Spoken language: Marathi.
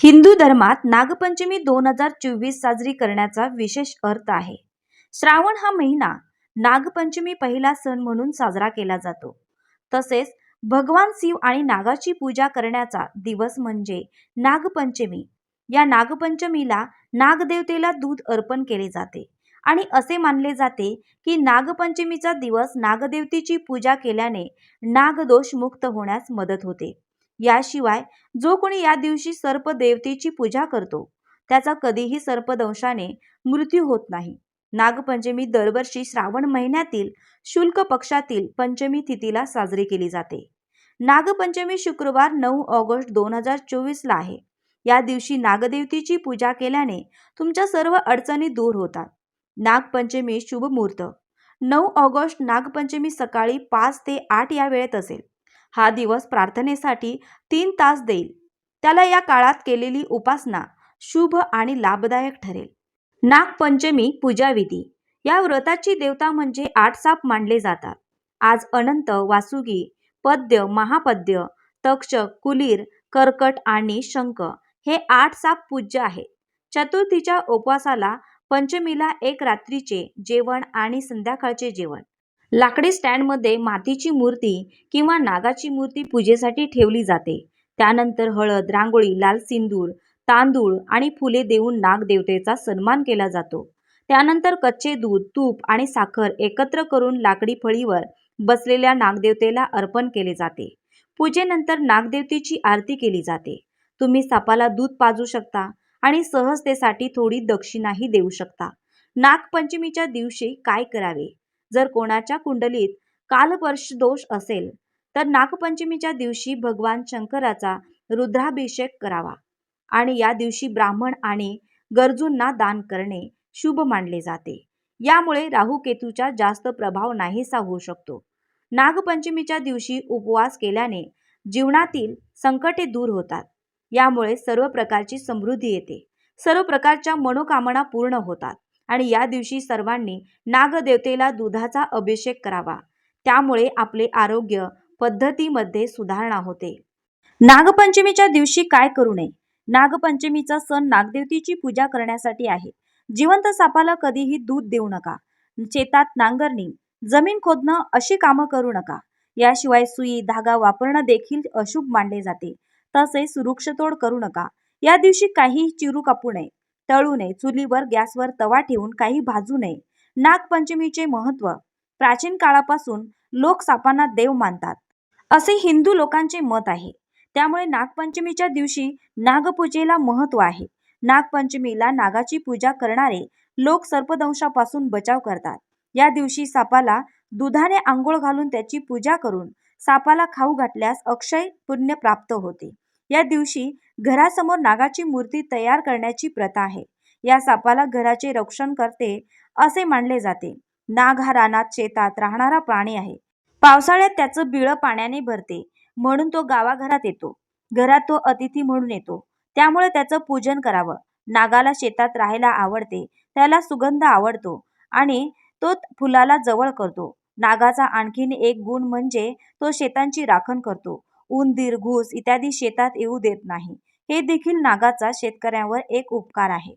हिंदू धर्मात नागपंचमी दोन हजार चोवीस साजरी करण्याचा विशेष अर्थ आहे. श्रावण हा महिना नागपंचमी पहिला सण म्हणून साजरा केला जातो. तसेच भगवान शिव आणि नागाची पूजा करण्याचा दिवस म्हणजे नागपंचमी. या नागपंचमीला नागदेवतेला दूध अर्पण केले जाते आणि असे मानले जाते की नागपंचमीचा दिवस नागदेवतेची पूजा केल्याने नागदोष मुक्त होण्यास मदत होते. याशिवाय जो कोणी या दिवशी सर्प देवतेची पूजा करतो त्याचा कधीही सर्पदंशाने मृत्यू होत नाही. नागपंचमी दरवर्षी श्रावण महिन्यातील शुल्क पक्षातील पंचमी तिथीला साजरी केली जाते. नागपंचमी शुक्रवार नऊ ऑगस्ट दोन हजार चोवीसला आहे. या दिवशी नागदेवतेची पूजा केल्याने तुमच्या सर्व अडचणी दूर होतात. नागपंचमी शुभ मुहूर्त. नऊ ऑगस्ट नागपंचमी सकाळी पाच ते आठ या वेळेत असेल. हा दिवस प्रार्थनेसाठी तीन तास देईल. त्याला या काळात केलेली उपासना शुभ आणि लाभदायक ठरेल. नागपंचमी पूजाविधी. या व्रताची देवता म्हणजे आठ साप मानले जातात. आज अनंत वासुगी पद्य महापद्य तक्षक कुलीर कर्कट आणि शंख हे आठ साप पूज्य आहेत. चतुर्थीच्या उपवासाला पंचमीला एक रात्रीचे जेवण आणि संध्याकाळचे जेवण. लाकडी स्टँडमध्ये मातीची मूर्ती किंवा नागाची मूर्ती पूजेसाठी ठेवली जाते. त्यानंतर हळद रांगोळी लाल सिंदूर तांदूळ आणि फुले देऊन नागदेवतेचा सन्मान केला जातो. त्यानंतर कच्चे दूध तूप आणि साखर एकत्र करून लाकडी फळीवर बसलेल्या नागदेवतेला अर्पण केले जाते. पूजेनंतर नागदेवतेची आरती केली जाते. तुम्ही सापाला दूध पाजू शकता आणि सहजतेसाठी थोडी दक्षिणाही देऊ शकता. नागपंचमीच्या दिवशी काय करावे? जर कोणाच्या कुंडलीत कालपर्श दोष असेल तर नागपंचमीच्या दिवशी भगवान शंकराचा रुद्राभिषेक करावा आणि या दिवशी ब्राह्मण आणि गरजूंना दान करणे शुभ मानले जाते. यामुळे राहूकेतूचा जास्त प्रभाव नाहीसा होऊ शकतो. नागपंचमीच्या दिवशी उपवास केल्याने जीवनातील संकटे दूर होतात. यामुळे सर्व प्रकारची समृद्धी येते. सर्व प्रकारच्या मनोकामना पूर्ण होतात. आणि या दिवशी सर्वांनी नागदेवतेला दुधाचा अभिषेक करावा. त्यामुळे आपले आरोग्य पद्धतीमध्ये सुधारणा होते. नागपंचमीच्या दिवशी काय करू नये? नागपंचमीचा सण नागदेवतेची पूजा करण्यासाठी आहे. जिवंत सापाला कधीही दूध देऊ नका. शेतात नांगरणी जमीन खोदणं अशी कामं करू नका. याशिवाय सुई धागा वापरणं देखील अशुभ मानले जाते. तसेच वृक्षतोड करू नका. या दिवशी काही चिरू कापू नये. तळू नये. चुलीवर गॅसवर तवा ठेवून काही भाजू नये. नागपंचमीचे महत्त्व प्राचीन काळापासून लोक सापांना देव मानतात. असे हिंदू लोकांचे मत आहे. त्यामुळे नागपंचमीच्या दिवशी नागपूजेला महत्त्व आहे. नागपंचमीला नागाची पूजा करणारे लोक सर्पदंशापासून बचाव करतात. या दिवशी सापाला दुधाने आंघोळ घालून त्याची पूजा करून सापाला खाऊ घातल्यास अक्षय पुण्य प्राप्त होते. या दिवशी घरासमोर नागाची मूर्ती तयार करण्याची प्रथा आहे. या सापाला घराचे रक्षण करते असे मानले जाते. नाग हा रानात शेतात राहणारा प्राणी आहे. पावसाळ्यात त्याचं बिळं पाण्याने भरते. म्हणून तो गावाघरात येतो. घरात तो अतिथी म्हणून येतो. त्यामुळे त्याचं पूजन करावं. नागाला शेतात राहायला आवडते. त्याला सुगंध आवडतो आणि तो फुलाला जवळ करतो. नागाचा आणखीन एक गुण म्हणजे तो शेतांची राखण करतो. उंदीर घुस इत्यादी शेतात येऊ देत नाही. हे देखील नागाचा शेतकऱ्यांवर एक उपकार आहे.